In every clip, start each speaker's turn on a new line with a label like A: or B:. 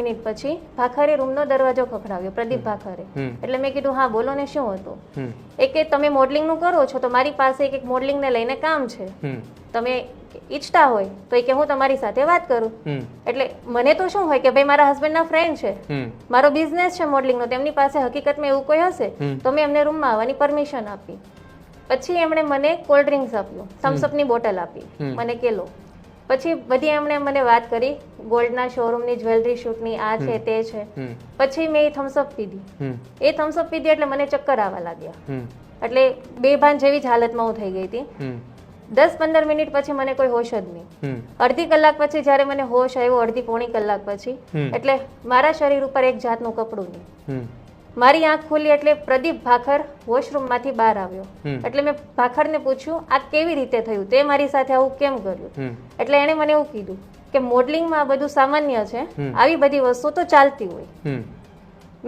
A: Minute પછી ભાખરે રૂમનો દરવાજો ખખડાવ્યો પ્રદીપ ભાખરે. એટલે મેં કીધું હા બોલો ને શું હતું? એ કે તમે મોડલિંગનું કરો છો તો મારી પાસે એક મોડલિંગને લઈને કામ છે. તમે ઈચ્છતા હોય તો એ કે હું તમારી સાથે વાત કરું. એટલે મને તો શું હોય કે ભાઈ મારા હસબન્ડના ફ્રેન્ડ છે. મારો બિઝનેસ છે મોડલિંગનો તેમની પાસે હકીકતમાં એવું કોઈ હશે? તો મેં એમને રૂમમાં આવવાની પરમિશન આપી. પછી એમણે મને કોલ્ડ ડ્રિંક્સ આપ્યું થમ્સઅપની બોટલ આપી. મને કે લો પછી બધી એમણે મને વાત કરી ગોલ્ડના શોરૂમની જ્વેલરી શૂટની આ છે તે છે. પછી મેં એ થમ્સઅપ પીધી. એ થમ્સઅપ પીધી એટલે મને ચક્કર આવવા લાગ્યા. એટલે બેભાન જેવી જ હાલતમાં હું થઈ ગઈ હતી. દસ પંદર મિનિટ પછી મને કોઈ હોશ જ નહીં. અડધી કલાક પછી જ્યારે મને હોશ આવ્યો અડધી પોણી કલાક પછી એટલે મારા શરીર ઉપર એક જાતનું કપડું નહીં. મારી આંખ ખુલી એટલે પ્રદીપ ભાખર વોશરૂમમાંથી બહાર આવ્યો. એટલે મેં ભાખરને પૂછ્યું આ કેવી રીતે થયું? તે મારી સાથે આવું કેમ કર્યું? એટલે એણે મને એવું કીધું કે મોડલિંગમાં આ બધું સામાન્ય છે. આવી બધી વસ્તુ તો ચાલતી હોય.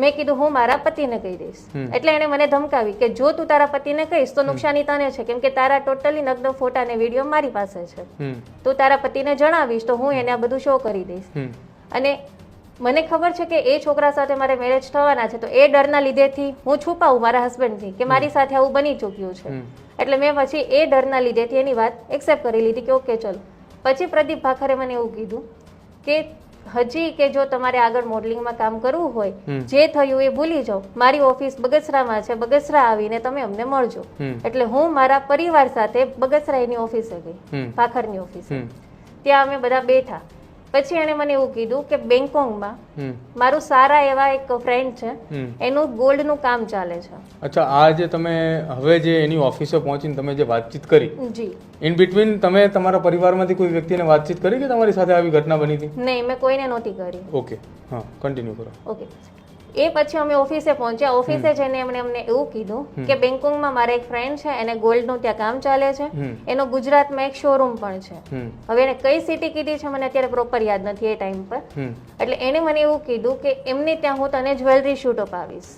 A: મેં કીધું હું મારા પતિને કહી દઈશ. એટલે એણે મને ધમકાવી કે જો તું તારા પતિને કહીશ તો નુકસાની તને છે. કેમ કે તારા ટોટલી નગ્ન ફોટા અને વીડિયો મારી પાસે છે. તું તારા પતિને જણાવીશ તો હું એને આ બધું શો કરી દઈશ. અને મને ખબર છે કે એ છોકરા સાથે મારે મેરેજ થવાના છે તો એ ડરના લીધેથી હું છુપાવું મારા હસબન્ડથી કે મારી સાથે આવું બની ચૂક્યું છે. એટલે મેં પછી એ ડરના લીધેથી એની વાત એક્સેપ્ટ કરી લીધી કે ઓકે ચલો. પછી પ્રદીપ ભાખરે મને એવું કીધું કે હજી કે જો તમારે આગળ મોડલિંગમાં કામ કરવું હોય જે થયું એ ભૂલી જાઓ. મારી ઓફિસ બગસરામાં છે બગસરા આવીને તમે અમને મળજો. એટલે હું મારા પરિવાર સાથે બગસરા એની ઓફિસે ગઈ. ભાખરની ઓફિસે ત્યાં અમે બધા બેઠા. પછી એણે મને એવું કીધું કે
B: બેંગકોંગમાં
A: મારું સારા એવા એક ફ્રેન્ડ છે એનું ગોલ્ડનું કામ ચાલે છે.
B: અચ્છા આ જે તમે હવે જે એની ઓફિસે પહોંચીને તમે જે વાતચીત કરી
A: જી.
B: ઇન બિટવીન તમે તમારા પરિવારમાંથી કોઈ વ્યક્તિને વાતચીત કરી કે તમારી સાથે આવી ઘટના બની હતી?
A: નહીં મેં કોઈને નહોતી કરી.
B: ઓકે હા કન્ટિન્યુ કરો.
A: ઓકે એ પછી અમે ઓફિસે પહોંચ્યા. ઓફિસે જઈને એમણે અમને એવું કીધું કે બેંકોંગમાં મારા એક ફ્રેન્ડ છે એને ગોલ્ડનું ત્યાં કામ ચાલે છે. એનો ગુજરાતમાં એક શોરૂમ પણ છે. હવે એને કઈ સિટી કીધી છે મને અત્યારે પ્રોપર યાદ નથી એ ટાઈમ પર. એટલે એણે મને એવું કીધું કે એમને ત્યાં હું તને જ્વેલરી શૂટ અપાવીશ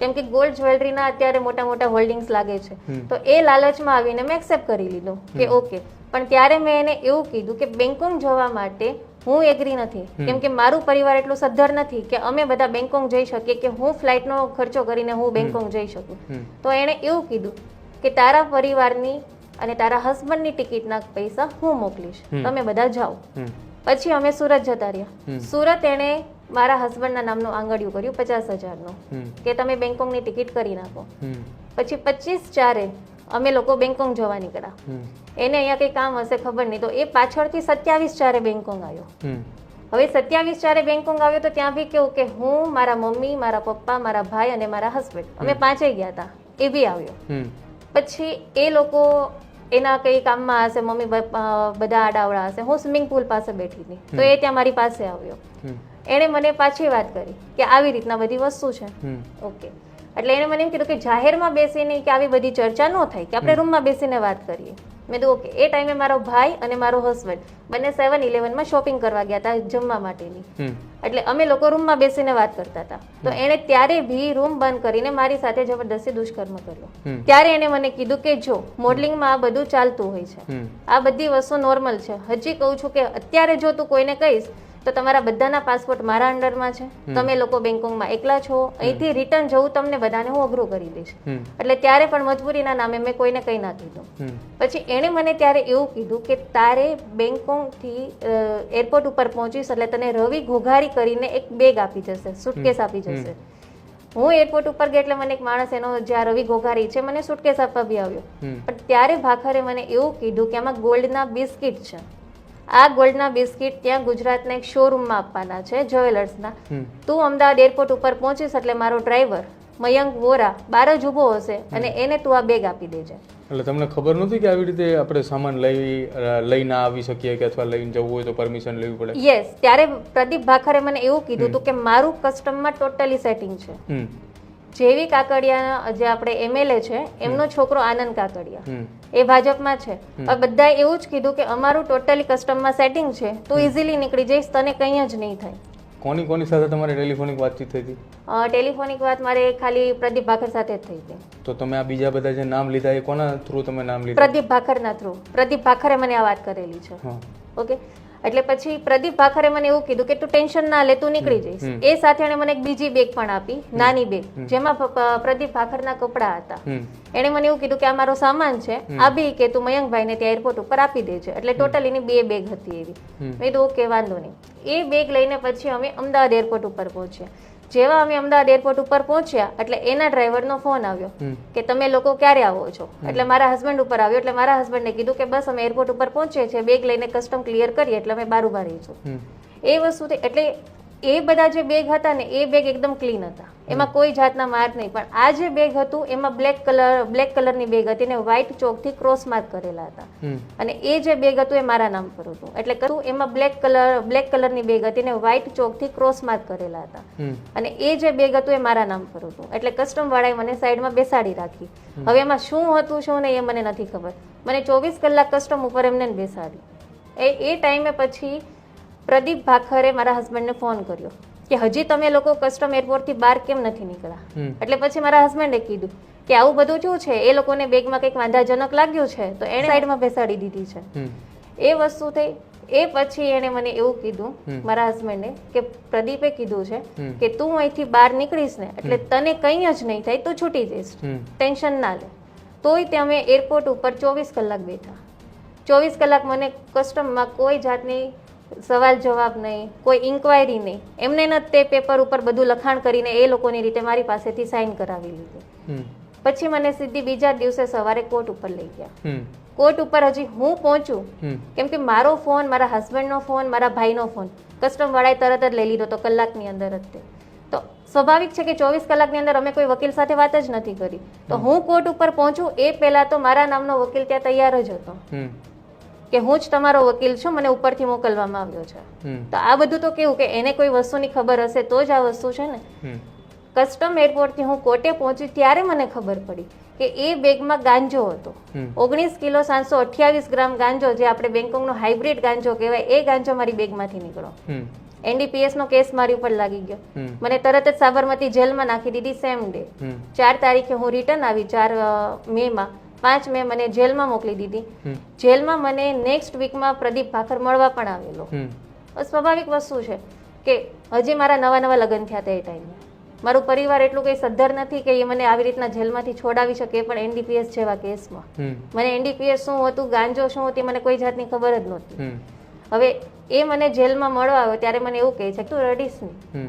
A: કેમ કે ગોલ્ડ જ્વેલરીના અત્યારે મોટા મોટા હોલ્ડિંગ્સ લાગે છે. તો એ લાલચમાં આવીને મેં એક્સેપ્ટ કરી લીધું કે ઓકે પણ ત્યારે મેં એને એવું કીધું કે બેંકોંગ જવા માટે હું એગ્રી નથી. કેમ કે મારું પરિવાર એટલું સદ્ધર નથી કે અમે બધા બેંકોંગ જઈ શકીએ કે હું ફ્લાઇટનો ખર્ચો કરીને હું બેંકોંગ જઈ શકું. તો એણે એવું કીધું કે તારા પરિવારની અને તારા હસબન્ડની ટિકિટના પૈસા હું મોકલીશ. તમે બધા જાઓ. પછી અમે સુરત જતા રહ્યા. સુરત એણે મારા હસબન્ડના નામનું આંગળિયું કર્યું પચાસ હજારનું કે તમે બેંકોંગની ટિકિટ કરી નાખો. પછી પચીસ ચારે અમે લોકો બેંકોંગ જવા નીકળ્યા. એને અહીંયા કંઈ કામ હશે ખબર નહીં. તો એ પાછળથી સત્યાવીસ ચારે બેંકોંગ આવ્યો. હવે સત્યાવીસ ચારે બેંકોંગ આવ્યો તો ત્યાં બી કેવું કે હું મારા મમ્મી મારા પપ્પા મારા ભાઈ અને મારા હસબન્ડ અમે પાંચેય ગયા હતા. એ બી આવ્યો. પછી એ લોકો એના કઈ કામમાં હશે મમ્મી બધા આડાવડા હશે. હું સ્વિમિંગ પુલ પાસે બેઠી હતી. તો એ ત્યાં મારી પાસે આવ્યો. એણે મને પાછી વાત કરી કે આવી રીતના બધી વસ્તુ છે. ઓકે. એટલે એને મને એમ કીધું કે જાહેરમાં બેસીને કે આવી બધી ચર્ચા ન થાય કે આપણે રૂમમાં બેસીને વાત કરીએ. મેં કીધું ઓકે એ ટાઈમે મારો ભાઈ અને મારો હસબન્ડ બંને સેવન ઇલેવનમાં શોપિંગ કરવા ગયા હતા જમવા માટેની. એટલે અમે લોકો રૂમમાં બેસીને વાત કરતા હતા. તો એણે ત્યારે બી રૂમ બંધ કરીને મારી સાથે જબરદસ્તી દુષ્કર્મ કર્યો. ત્યારે એણે મને કીધું કે જો મોડલિંગમાં આ બધું ચાલતું હોય છે. આ બધી વસ્તુ નોર્મલ છે. હજી કહું છું કે અત્યારે જો તું કોઈને કહીશ તો તમારા બધાના પાસપોર્ટ મારા અંડરમાં છે. તમે લોકો બેંકોંગમાં એકલા છો. અહીંથી રિટર્ન જવું તમને બધાને હું અઘરું કરી દઈશ. એટલે ત્યારે પણ મજબૂરીના નામે મેં કોઈને કંઈ ના કીધું. પછી એણે મને ત્યારે એવું કીધું કે તારે બેંકોંગથી એરપોર્ટ ઉપર પહોંચીશ એટલે તને રવિ ઘોઘારી કરીને એક બેગ આપી જશે સુટકેસ આપી જશે. હું એરપોર્ટ ઉપર ગઈ એટલે મને એક માણસ એનો જ્યાં રવિ ઘોઘારી છે મને સુટકેસ આપવા બી આવ્યો. પણ ત્યારે ભાખરે મને એવું કીધું કે આમાં ગોલ્ડના બિસ્કિટ છે. આ ગોલ્ડના બિસ્કિટ ત્યાં ગુજરાતના એક શોરૂમમાં આપવાના છે જ્વેલર્સના. તું અમદાવાદ એરપોર્ટ ઉપર પહોંચીશ એટલે મારો ડ્રાઈવર મયંક વોરા બાર જ ઊભો હશે અને એને તું આ બેગ આપી દેજે.
B: એટલે તમને ખબર નથી કે આવી રીતે આપણે સામાન લઈ લઈ ના આવી શકીએ કે અથવા લઈને જવું હોય તો પરમિશન લેવી પડે?
A: યસ ત્યારે પ્રદીપ ભાખરે મને એવું કીધું હતું કે મારું કસ્ટમમાં ટોટલી સેટિંગ છે. જેવી કાકડિયા જે આપણે એમએલએ છે એમનો છોકરો આનંદ કાકડિયા. એ ભાજપમાં છે. હવે બધાએ એવું જ કીધું કે અમારું ટોટલી કસ્ટમમાં સેટિંગ છે તું ઇઝીલી નીકળી જઈશ તને કંઈ જ નહીં થાય.
B: કોની કોની સાથે તમારી ટેલિફોનિક વાતચીત થઈ હતી?
A: ટેલિફોનિક વાત મારે ખાલી પ્રદીપ ભાખર સાથે જ થઈ હતી.
B: તો તમે આ બીજા બધા જે નામ લીધા એ કોના થ્રુ તમે નામ લીધા?
A: પ્રદીપ ભાખરના થ્રુ પ્રદીપ ભાખરે મને આ વાત કરેલી છે. ઓકે એટલે પછી પ્રદીપ ભાખરે મને એવું કીધું કે તું ટેન્શન ના લે તું નીકળી જઈશ. એ સાથે એણે મને એક બીજી બેગ પણ આપી નાની બેગ જેમાં પ્રદીપ ભાખરના કપડાં હતા. એણે મને એવું કીધું કે આ મારો સામાન છે આ બી કે તું મયંકભાઈને ત્યાં એરપોર્ટ ઉપર આપી દેજે. એટલે ટોટલ એની બે બેગ હતી એવી. મેં કીધું ઓકે વાંધો નહીં. એ બેગ લઈને પછી અમે અમદાવાદ એરપોર્ટ ઉપર પહોંચ્યા. જેવા અમે અમદાવાદ એરપોર્ટ ઉપર પહોંચ્યા એટલે એના ડ્રાઈવરનો ફોન આવ્યો કે તમે લોકો ક્યારે આવો છો? એટલે મારા હસબન્ડ ઉપર આવ્યો એટલે મારા હસબન્ડને કીધું કે બસ અમે એરપોર્ટ ઉપર પહોંચીએ છીએ બેગ લઈને કસ્ટમ ક્લિયર કરીએ એટલે અમે બાર ઊભા રહીશું. એ વસ્તુથી એટલે એ બધા જે બેગ હતા ને એ બેગ એકદમ ક્લીન હતા. એમાં કોઈ જાતના માર્ક નહીં. પણ આ જે બેગ હતું એમાં બ્લેક કલર બ્લેક કલરની બેગ હતી ને વ્હાઇટ ચોકથી ક્રોસ માર્ક કરેલા હતા. અને એ જે બેગ હતું એ મારા નામ પર હતું. એટલે કહું એમાં બ્લેક કલર બ્લેક કલરની બેગ હતી ને વ્હાઇટ ચોકથી ક્રોસ માર્ક કરેલા હતા. અને એ જે બેગ હતું એ મારા નામ પર હતું. એટલે કસ્ટમ વાળાએ મને સાઈડમાં બેસાડી રાખી. હવે એમાં શું હતું શું નહીં એ મને નથી ખબર. મને ચોવીસ કલાક કસ્ટમ ઉપર એમને બેસાડી. એ એ ટાઈમે પછી પ્રદીપ ભાખરે મારા હસબન્ડને ફોન કર્યો કે હજી તમે લોકો કસ્ટમ એરપોર્ટથી બહાર કેમ નથી નીકળ્યા? એટલે પછી મારા હસબન્ડે કીધું કે આવું બધું શું છે? એ લોકોને બેગમાં કંઈક વાંધાજનક લાગ્યું છે? તો એણે સાઈડમાં બેસાડી દીધી છે. એ વસ્તુ થઈ. એ પછી એણે મને એવું કીધું. મારા હસબન્ડે કે પ્રદીપે કીધું છે કે તું અહીંથી બહાર નીકળીશ ને એટલે તને કંઈ જ નહીં થાય તું છૂટી જઈશ. ટેન્શન ના લે. તોય તે અમે એરપોર્ટ ઉપર ચોવીસ કલાક બેઠા. ચોવીસ કલાક મને કસ્ટમમાં કોઈ જાતની સવાલ જવાબ નહીં કોઈ ઇન્ક્વાયરી નહીં. એમને ન તે પેપર ઉપર બધું લખાણ કરીને એ લોકોની રીતે મારી પાસેથી સાઇન કરાવી લીધી. પછી મને સીધી બીજા દિવસે સવારે કોર્ટ ઉપર લઈ ગયા. કોર્ટ ઉપર હજી હું પહોંચું કેમ કે મારો ફોન મારા હસબન્ડનો ફોન મારા ભાઈનો ફોન કસ્ટમ વાળાએ તરત જ લઈ લીધો તો કલાકની અંદર જ તે. તો સ્વાભાવિક છે કે ચોવીસ કલાકની અંદર અમે કોઈ વકીલ સાથે વાત જ નથી કરી. તો હું કોર્ટ ઉપર પહોંચું એ પહેલા તો મારા નામનો વકીલ ત્યાં તૈયાર જ હતો. કે હું જ તમારો વકીલ છું મને ઉપરથી મોકલવામાં આવ્યો છે. તો આ બધું તો કેવું કે એને કોઈ વસ્તુની ખબર હશે તો જ આ વસ્તુ છે ને? કસ્ટમ એરપોર્ટથી હું કોર્ટે પહોંચી ત્યારે મને ખબર પડી કે એ બેગમાં ગાંજો હતો. ઓગણીસ કિલો સાતસો અઠ્યાવીસ ગ્રામ ગાંજો જે આપણે બેંકોકનો હાઇબ્રિડ ગાંજો કહેવાય એ ગાંજો મારી બેગમાંથી નીકળો એનડીપીએસ નો કેસ મારી ઉપર લાગી ગયો. મને તરત જ સાબરમતી જેલમાં નાખી દીધી સેમ ડે ચાર તારીખે હું રિટર્ન આવી ચાર મે માં પાંચ મે મને જેલમાં મોકલી દીધી. જેલમાં મને નેક્સ્ટ વીકમાં પ્રદીપ ભાખર મળવા પણ આવેલો. સ્વાભાવિક વસ્તુ છે કે હજી મારા નવા નવા લગ્ન થયા હતા એ. ટાઈમે મારું પરિવાર એટલું કંઈ સદ્ધર નથી કે એ મને આવી રીતના જેલમાંથી છોડાવી શકે પણ એનડીપીએસ જેવા કેસમાં. મને એનડીપીએસ શું હતું ગાંજો શું હતી મને કોઈ જાતની ખબર જ નહોતી. હવે એ મને જેલમાં મળવા આવ્યો ત્યારે મને એવું કહે છે કે તું રડીશ નહીં.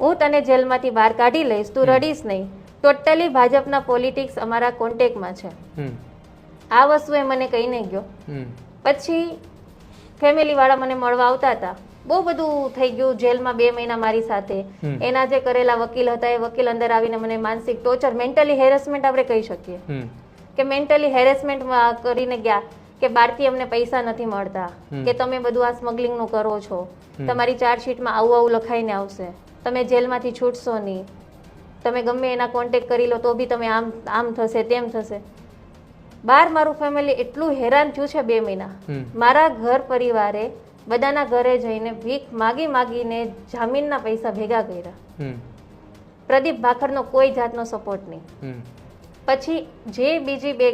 A: હું તને જેલમાંથી બહાર કાઢી લઈશ તું રડીશ નહીં. ટોટલી ભાજપના પોલિટિક્સ અમારા કોન્ટેક્ટમાં છે. આ વસ્તુ એ મને કહીને ગયો.
B: પછી
A: પછી ફેમિલીવાળા મને મળવા આવતા હતા. બહુ બધું થઈ ગયું જેલમાં બે મહિના મારી સાથે. એના જે કરેલા વકીલ હતા એ વકીલ અંદર આવીને મને માનસિક ટોર્ચર મેન્ટલી હેરેસમેન્ટ આપણે કહી શકીએ. કે મેન્ટલી હેરેસમેન્ટ કરીને ગયા કે બહારથી અમને પૈસા નથી મળતા. કે તમે બધું આ સ્મગલિંગનું કરો છો. તમારી ચાર્જશીટમાં આવું આવું લખાઈને આવશે. તમે જેલમાંથી છૂટશો નહીં. તમે ગમે એના કોન્ટેક કરી લો તો બી તમે આમ આમ થશે તેમ થશે. બાર મારું ફેમિલી એટલું હેરાન થયું છે બે મહિના. મારા ઘર પરિવારે બધાના ઘરે જઈને ભીખ માગી માગીને જામીનના પૈસા ભેગા કર્યા. પ્રદીપ ભાખરનો કોઈ જાતનો સપોર્ટ નહીં. પછી જે બીજી બે